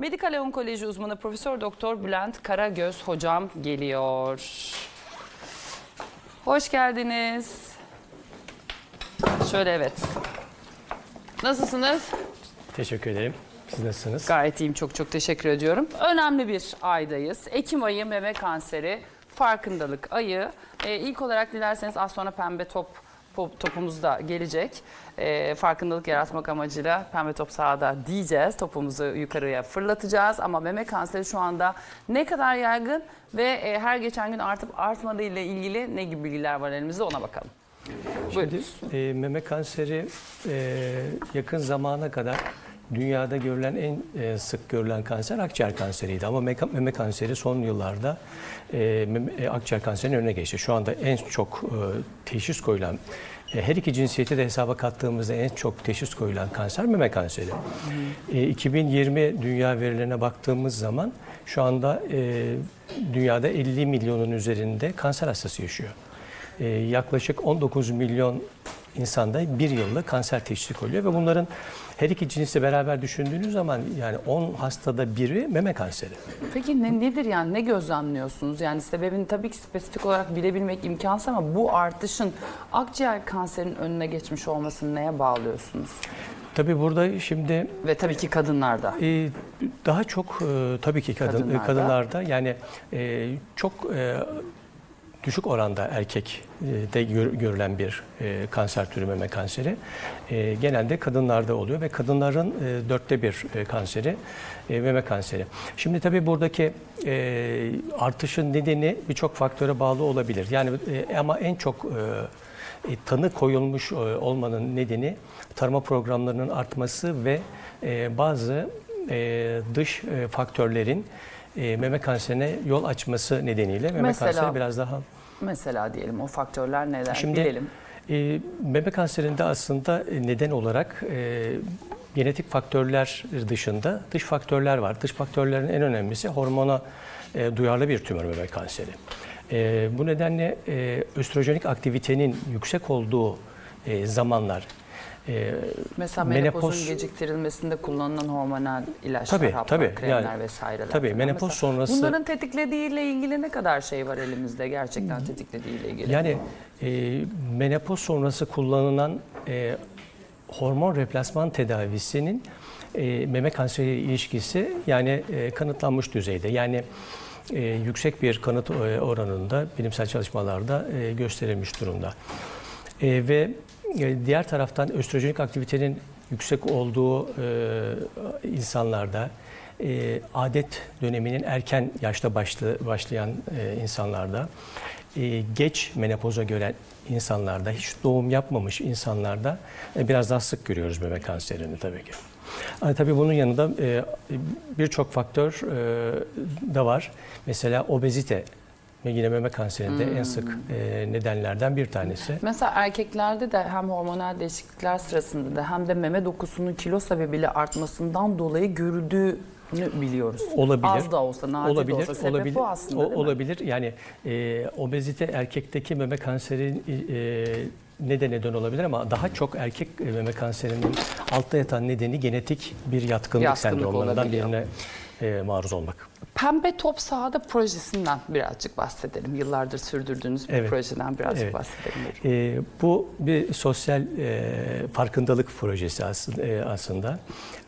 Medikal onkoloji uzmanı Profesör Doktor Bülent Karagöz hocam geliyor. Hoş geldiniz. Şöyle evet. Nasılsınız? Teşekkür ederim. Siz nasılsınız? Gayet iyiyim. Çok çok teşekkür ediyorum. Önemli bir aydayız. Ekim ayı meme kanseri farkındalık ayı. Ee, ilk olarak dilerseniz az sonra pembe top pop- topumuz da gelecek. Ee, farkındalık yaratmak amacıyla pembe top sahada diyeceğiz. Topumuzu yukarıya fırlatacağız. Ama meme kanseri şu anda ne kadar yaygın ve e, her geçen gün artıp artmadığı ile ilgili ne gibi bilgiler var elimizde ona bakalım. Buyurun. Şimdi e, meme kanseri e, yakın zamana kadar dünyada görülen en e, sık görülen kanser akciğer kanseriydi. Ama meme kanseri son yıllarda e, e, akciğer kanserinin önüne geçti. Şu anda en çok teşhis koyulan, her iki cinsiyeti de hesaba kattığımızda en çok teşhis koyulan kanser meme kanseri. E, 2020 dünya verilerine baktığımız zaman şu anda dünyada 50 milyonun üzerinde kanser hastası yaşıyor. Yaklaşık 19 milyon insanda bir yılda kanser teşhisi koyuluyor ve bunların her iki cinsi beraber düşündüğünüz zaman yani 10 hastada biri meme kanseri. Peki ne, nedir yani ne gözlemliyorsunuz? Yani sebebini tabii ki spesifik olarak bilebilmek imkansız ama bu artışın akciğer kanserinin önüne geçmiş olmasını neye bağlıyorsunuz? Tabii burada şimdi Ve tabii ki kadınlarda. e, daha çok e, tabii ki kadın Kadınlarda. kadınlarda, yani e, çok e, düşük oranda erkek e, de gör- görülen bir e, kanser türü meme kanseri. E, genelde kadınlarda oluyor ve kadınların e, dörtte bir kanseri meme kanseri. Şimdi tabii buradaki artışın nedeni birçok faktöre bağlı olabilir. Yani ama en çok e, tanı koyulmuş olmanın nedeni tarama programlarının artması ve bazı dış faktörlerin e, meme kanserine yol açması nedeniyle meme Mesela? kanseri biraz daha Mesela diyelim o faktörler neler Şimdi- bilelim. e, meme kanserinde aslında e, neden olarak e, genetik faktörler dışında dış faktörler var. Dış faktörlerin en önemlisi hormona e, duyarlı bir tümör meme kanseri. E, bu nedenle e, östrojenik aktivitenin yüksek olduğu e, zamanlar e, Mesela menopoz- menopozun geciktirilmesinde kullanılan hormonal ilaçlar, Tabii, haplar, tabii. kremler Yani- vesaireler. tabii, falan. menopoz Mesela sonrası- Bunların tetiklediğiyle ilgili ne kadar şey var elimizde gerçekten tetiklediğiyle ilgili? Yani e, menopoz sonrası kullanılan e, hormon replasman tedavisinin e, meme kanseri ilişkisi yani e, kanıtlanmış düzeyde. Yani e, yüksek bir kanıt e, oranında bilimsel çalışmalarda e, gösterilmiş durumda. E, ve diğer taraftan östrojenik aktivitenin yüksek olduğu e, insanlarda e, adet döneminin erken yaşta başlı, başlayan e, insanlarda e, geç menopoza gören insanlarda hiç doğum yapmamış insanlarda e, biraz daha sık görüyoruz meme kanserini tabii ki. Ama tabii bunun yanında e, birçok faktör e, da var. Mesela obezite yine meme kanserinde en sık e, nedenlerden bir tanesi. Mesela erkeklerde de hem hormonal değişiklikler sırasında da hem de meme dokusunun kilo sebebiyle artmasından dolayı görüldüğünü biliyoruz. Olabilir. Az da olsa, nadir olabilir, de olsa sebep olabilir, bu aslında o- olabilir. Yani e, obezite erkekteki meme kanseri e, ne de neden olabilir ama daha çok erkek e, meme kanserinin altta yatan nedeni genetik bir yatkınlık, Yatkınlık sendromlarından birine e, maruz olmak. Pembe Top Sahada projesinden birazcık bahsedelim. Yıllardır sürdürdüğünüz bir Evet. projeden birazcık Evet. bahsedelim. E, bu bir sosyal e, farkındalık projesi aslında. E, aslında.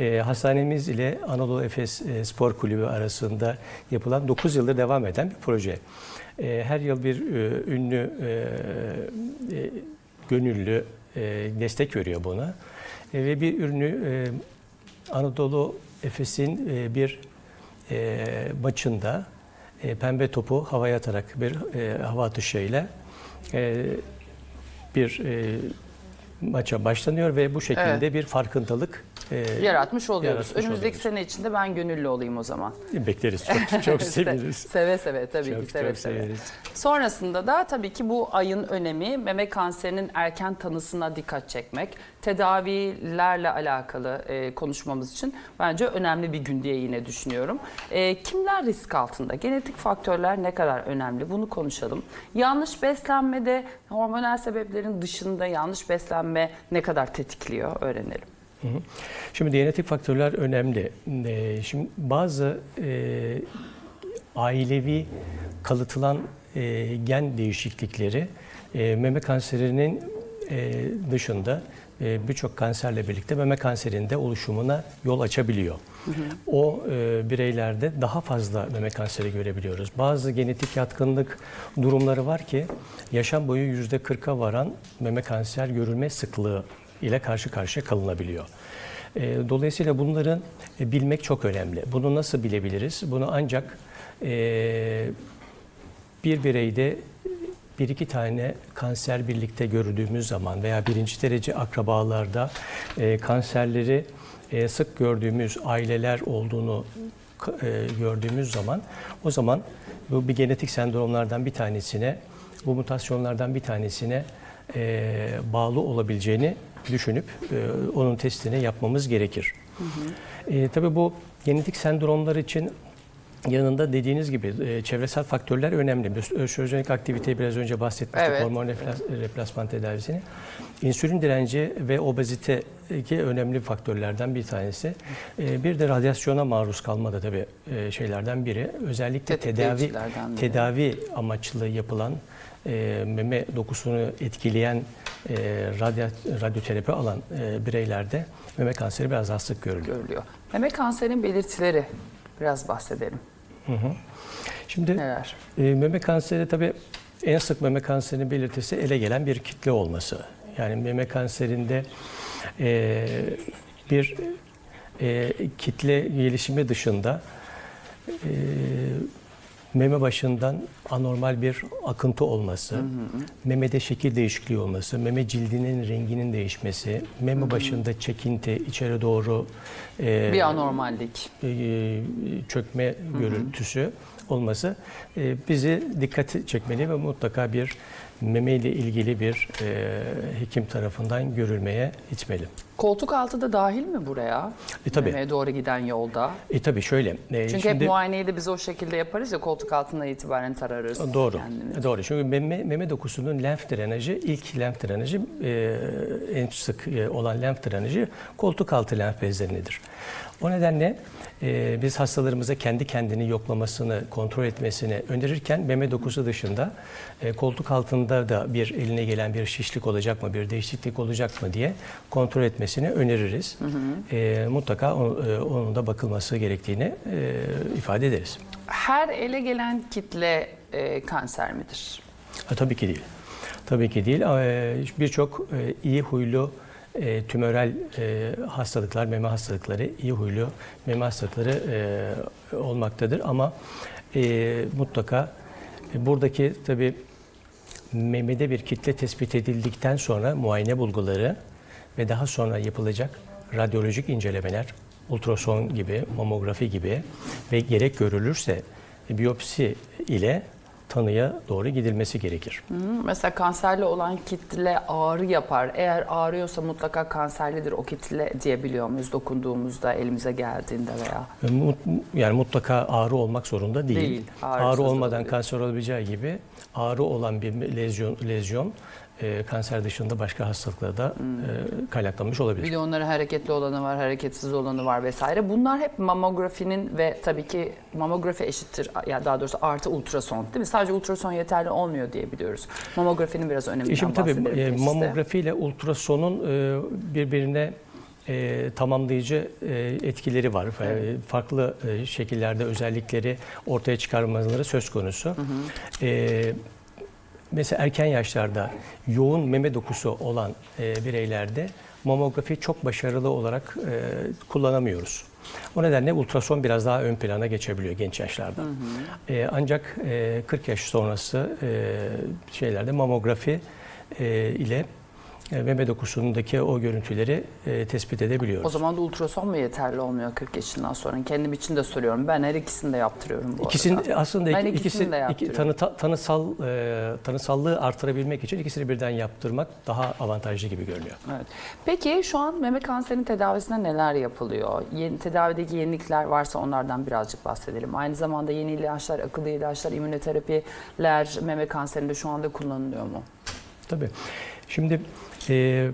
E, hastanemiz ile Anadolu Efes e, Spor Kulübü arasında yapılan 9 yıldır devam eden bir proje. E, her yıl bir e, ünlü e, e, gönüllü e, destek veriyor buna. E, ve bir ünlü e, Anadolu Efes'in e, bir e, maçında e, pembe topu havaya atarak bir e, hava atışıyla e, bir e, maça başlanıyor ve bu şekilde Evet. bir farkındalık e, Yaratmış oluyoruz. yaratmış Önümüzdeki oluyoruz. sene içinde ben gönüllü olayım o zaman. bekleriz. Çok, çok seviniriz. Seve seve tabii Çok, ki seve çok seve. severiz. Sonrasında da tabii ki bu ayın önemi meme kanserinin erken tanısına dikkat çekmek, tedavilerle alakalı e, konuşmamız için bence önemli bir gün diye yine düşünüyorum. E, kimler risk altında? Genetik faktörler ne kadar önemli? Bunu konuşalım. Yanlış beslenmede hormonal sebeplerin dışında yanlış beslenme ne kadar tetikliyor öğrenelim. Şimdi genetik faktörler önemli. Ee, Şimdi bazı e, ailevi kalıtılan e, gen değişiklikleri e, meme kanserinin e, dışında e, birçok kanserle birlikte meme kanserinde oluşumuna yol açabiliyor. O e, bireylerde daha fazla meme kanseri görebiliyoruz. Bazı genetik yatkınlık durumları var ki yaşam boyu yüzde 40'a varan meme kanser görülme sıklığı ile karşı karşıya kalınabiliyor. E, Dolayısıyla bunları e, bilmek çok önemli. Bunu nasıl bilebiliriz? Bunu ancak e, bir bireyde bir iki tane kanser birlikte gördüğümüz zaman veya birinci derece akrabalarda e, kanserleri sık gördüğümüz aileler olduğunu gördüğümüz zaman o zaman bu bir genetik sendromlardan bir tanesine, bu mutasyonlardan bir tanesine bağlı olabileceğini düşünüp e, onun testini yapmamız gerekir. E, tabii bu genetik sendromlar için yanında dediğiniz gibi e, çevresel faktörler önemli. Östrojenik aktiviteyi biraz önce bahsetmiştik, Evet. hormon replas- replasman tedavisini. İnsülin direnci ve obezite iki önemli faktörlerden bir tanesi. E, bir de radyasyona maruz kalma da tabii e, şeylerden biri. Özellikle tedavi biri. tedavi amaçlı yapılan e, meme dokusunu etkileyen e, radya- radyoterapi alan e, bireylerde meme kanseri biraz daha sık görülüyor. görülüyor. Meme kanserinin belirtileri biraz bahsedelim. Şimdi Neler? e, meme kanseri tabii en sık meme kanserinin belirtisi ele gelen bir kitle olması. Yani meme kanserinde e, bir e, kitle gelişimi dışında e, meme başından anormal bir akıntı olması, memede şekil değişikliği olması, meme cildinin renginin değişmesi, meme başında çekinti, içeri doğru e, Bir anormallik. e, çökme görüntüsü olması e, bizi dikkat çekmeli ve mutlaka bir meme ile ilgili bir e, hekim tarafından görülmeye itmeli. Koltuk altı da dahil mi buraya? E, tabii. Memeye doğru giden yolda. E tabii şöyle. e, Çünkü hep muayeneyi de biz o şekilde yaparız ya koltuk altından itibaren tararız. Doğru. kendimizi. Doğru. Çünkü meme, meme dokusunun lenf drenajı, ilk lenf drenajı e, en sık e, olan lenf drenajı koltuk altı lenf bezlerinedir. O nedenle e, biz hastalarımıza kendi kendini yoklamasını, kontrol etmesini önerirken meme dokusu dışında e, koltuk altında da bir eline gelen bir şişlik olacak mı, bir değişiklik olacak mı diye kontrol etmesini öneririz. E, mutlaka o- e, onun da bakılması gerektiğini e, ifade ederiz. Her ele gelen kitle e, kanser midir? Ha, tabii ki değil. Tabii ki değil. Ee, Birçok e, iyi huylu e, tümörel e, hastalıklar, meme hastalıkları, iyi huylu meme hastalıkları e, olmaktadır. Ama e, mutlaka e, buradaki tabii memede bir kitle tespit edildikten sonra muayene bulguları ve daha sonra yapılacak radyolojik incelemeler, ultrason gibi, mamografi gibi ve gerek görülürse biyopsi ile tanıya doğru gidilmesi gerekir. Hı, Mesela kanserli olan kitle ağrı yapar. Eğer ağrıyorsa mutlaka kanserlidir o kitle diyebiliyor muyuz dokunduğumuzda, elimize geldiğinde veya? Ve mut- Yani mutlaka ağrı olmak zorunda değil. Değil, ağrı olmadan olabilir. kanser olabileceği gibi ağrı olan bir lezyon, lezyon e, kanser dışında başka hastalıklara da Hmm. e, kaynaklanmış olabilir. Bir de onların hareketli olanı var, hareketsiz olanı var vesaire. Bunlar hep mamografinin ve tabii ki mamografi eşittir, ya daha doğrusu artı ultrason değil mi? Sadece ultrason yeterli olmuyor diye biliyoruz. Mamografinin biraz öneminden E Şimdi tabii e, mamografi ile ultrasonun e, birbirine e, tamamlayıcı e, etkileri var. E, farklı e, şekillerde özellikleri ortaya çıkarmaları söz konusu. E, mesela erken yaşlarda yoğun meme dokusu olan e, bireylerde mamografi çok başarılı olarak e, kullanamıyoruz. O nedenle ultrason biraz daha ön plana geçebiliyor genç yaşlarda. E, ancak e, 40 yaş sonrası e, şeylerde mamografi e, ile meme dokusundaki o görüntüleri e, tespit edebiliyoruz. O zaman da ultrason mu yeterli olmuyor 40 yaşından sonra? Kendim için de soruyorum. Ben her ikisini de yaptırıyorum bu İkisinin arada. aslında Ben iki- ikisini ikisi de iki, tanı, tanısal e, tanısallığı artırabilmek için ikisini birden yaptırmak daha avantajlı gibi görünüyor. Evet. Peki şu an meme kanserinin tedavisinde neler yapılıyor? Yeni, tedavideki yenilikler varsa onlardan birazcık bahsedelim. Aynı zamanda yeni ilaçlar, akıllı ilaçlar, immünoterapiler meme kanserinde şu anda kullanılıyor mu? Tabii. Şimdi e,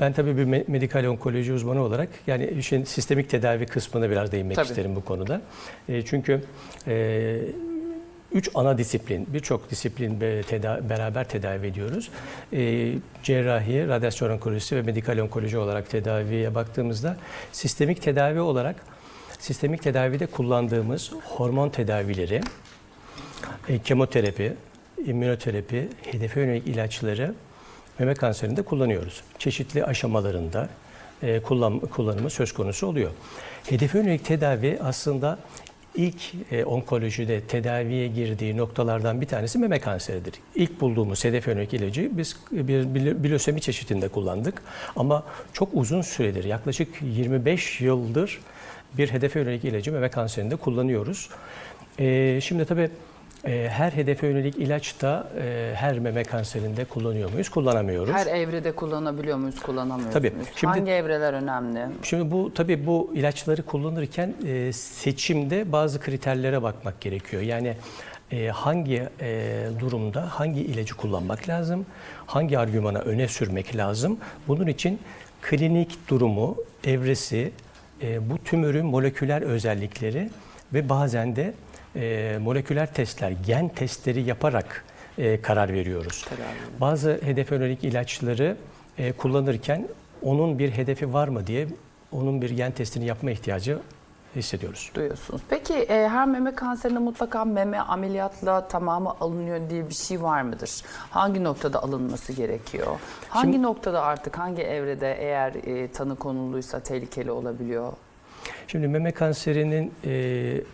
Ben tabii bir me- medikal onkoloji uzmanı olarak yani işin sistemik tedavi kısmına biraz değinmek Tabii. isterim bu konuda. E, çünkü e, üç ana disiplin, birçok disiplin teda- beraber tedavi ediyoruz. E, cerrahi, radyasyon onkolojisi ve medikal onkoloji olarak tedaviye baktığımızda sistemik tedavi olarak sistemik tedavide kullandığımız hormon tedavileri, e, kemoterapi, immünoterapi, hedefe yönelik ilaçları meme kanserinde kullanıyoruz. Çeşitli aşamalarında e, kullan, kullanımı söz konusu oluyor. Hedefe yönelik tedavi aslında ilk e, onkolojide tedaviye girdiği noktalardan bir tanesi meme kanseridir. İlk bulduğumuz hedefe yönelik ilacı biz bir bil- bilosemi çeşitinde kullandık. Ama çok uzun süredir, yaklaşık 25 yıldır bir hedefe yönelik ilacı meme kanserinde kullanıyoruz. E, şimdi tabii her hedefe yönelik ilaç da e, her meme kanserinde kullanıyor muyuz? Kullanamıyoruz. Her evrede kullanabiliyor muyuz, kullanamıyoruz Tabii. Şimdi- Hangi evreler önemli? Şimdi bu tabii bu ilaçları kullanırken e, seçimde bazı kriterlere bakmak gerekiyor. Yani e, hangi e, durumda hangi ilacı kullanmak lazım, hangi argümana öne sürmek lazım. Bunun için klinik durumu, evresi, e, bu tümörün moleküler özellikleri ve bazen de e, moleküler testler, gen testleri yaparak e, karar veriyoruz. Tedavi. Bazı hedef yönelik ilaçları e, kullanırken onun bir hedefi var mı diye onun bir gen testini yapma ihtiyacı hissediyoruz. Duyuyorsunuz. Peki e, her meme kanserinde mutlaka meme ameliyatla tamamı alınıyor diye bir şey var mıdır? Hangi noktada alınması gerekiyor? Hangi Şimdi- noktada artık hangi evrede eğer e, tanı konuluysa tehlikeli olabiliyor? Şimdi meme kanserinin e,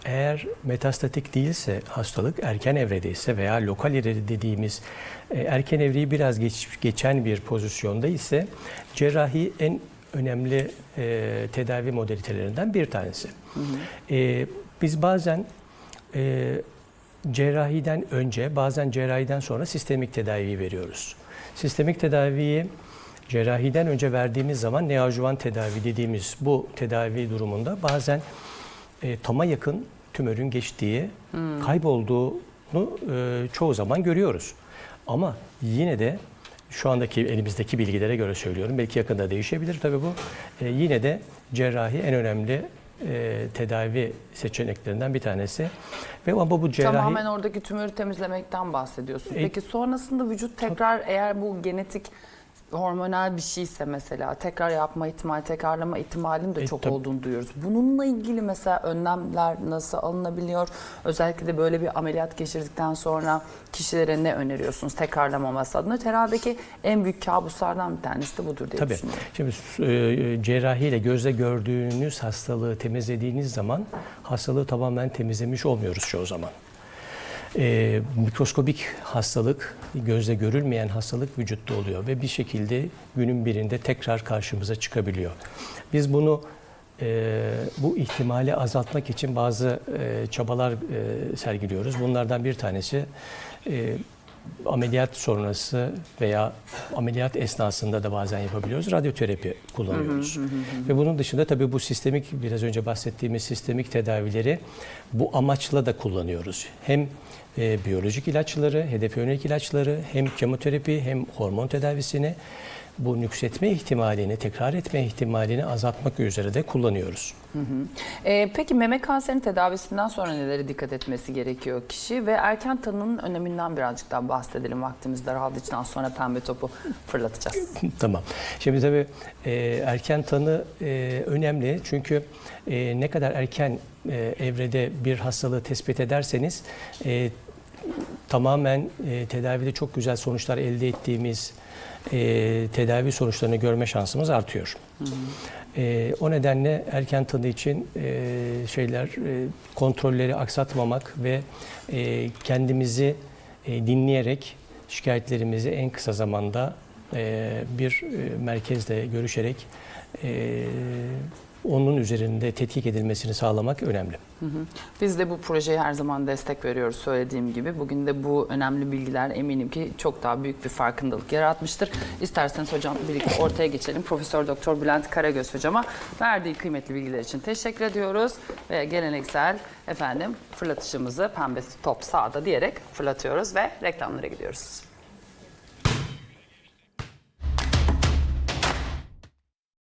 eğer metastatik değilse hastalık erken evredeyse veya lokal evre dediğimiz e, erken evreyi biraz geç, geçen bir pozisyonda ise cerrahi en önemli e, tedavi modalitelerinden bir tanesi. E, biz bazen e, cerrahiden önce bazen cerrahiden sonra sistemik tedavi veriyoruz. Sistemik tedaviyi cerrahiden önce verdiğimiz zaman neoadjuvan tedavi dediğimiz bu tedavi durumunda bazen e, tama yakın tümörün geçtiği, kaybolduğunu e, çoğu zaman görüyoruz. Ama yine de şu andaki elimizdeki bilgilere göre söylüyorum. Belki yakında değişebilir tabii bu. E, yine de cerrahi en önemli e, tedavi seçeneklerinden bir tanesi. Ve ama bu cerrahi Tamamen oradaki tümörü temizlemekten bahsediyorsunuz. E, Peki sonrasında vücut tekrar eğer bu genetik hormonal bir şeyse mesela tekrar yapma ihtimali, tekrarlama ihtimalinin de E, çok tabii. olduğunu duyuyoruz. Bununla ilgili mesela önlemler nasıl alınabiliyor? Özellikle de böyle bir ameliyat geçirdikten sonra kişilere ne öneriyorsunuz tekrarlamaması adına? Herhalde ki en büyük kabuslardan bir tanesi de budur diye Tabii. düşünüyorum. Şimdi e, cerrahiyle gözle gördüğünüz hastalığı temizlediğiniz zaman hastalığı tamamen temizlemiş olmuyoruz çoğu zaman. E, mikroskobik hastalık, gözle görülmeyen hastalık vücutta oluyor ve bir şekilde günün birinde tekrar karşımıza çıkabiliyor. Biz bunu e, bu ihtimali azaltmak için bazı e, çabalar e, sergiliyoruz. Bunlardan bir tanesi e, ameliyat sonrası veya ameliyat esnasında da bazen yapabiliyoruz. Radyoterapi kullanıyoruz. Ve bunun dışında tabii bu sistemik biraz önce bahsettiğimiz sistemik tedavileri bu amaçla da kullanıyoruz. Hem e, biyolojik ilaçları, hedef yönelik ilaçları, hem kemoterapi hem hormon tedavisini bu nüksetme ihtimalini, tekrar etme ihtimalini azaltmak üzere de kullanıyoruz. Ee, peki meme kanserinin tedavisinden sonra nelere dikkat etmesi gerekiyor kişi ve erken tanının öneminden birazcık daha bahsedelim vaktimiz daraldığı için az sonra pembe topu fırlatacağız. Tamam. Şimdi tabii e, erken tanı e, önemli çünkü e, ne kadar erken e, evrede bir hastalığı tespit ederseniz e, tamamen e, tedavide çok güzel sonuçlar elde ettiğimiz e, tedavi sonuçlarını görme şansımız artıyor. E, o nedenle erken tanı için e, şeyler e, kontrolleri aksatmamak ve e, kendimizi e, dinleyerek şikayetlerimizi en kısa zamanda e, bir e, merkezle görüşerek e, onun üzerinde tetkik edilmesini sağlamak önemli. Biz de bu projeye her zaman destek veriyoruz söylediğim gibi. Bugün de bu önemli bilgiler eminim ki çok daha büyük bir farkındalık yaratmıştır. İsterseniz hocam birlikte ortaya geçelim. Profesör Doktor Bülent Karagöz hocama verdiği kıymetli bilgiler için teşekkür ediyoruz ve geleneksel efendim fırlatışımızı pembe top sağda diyerek fırlatıyoruz ve reklamlara gidiyoruz.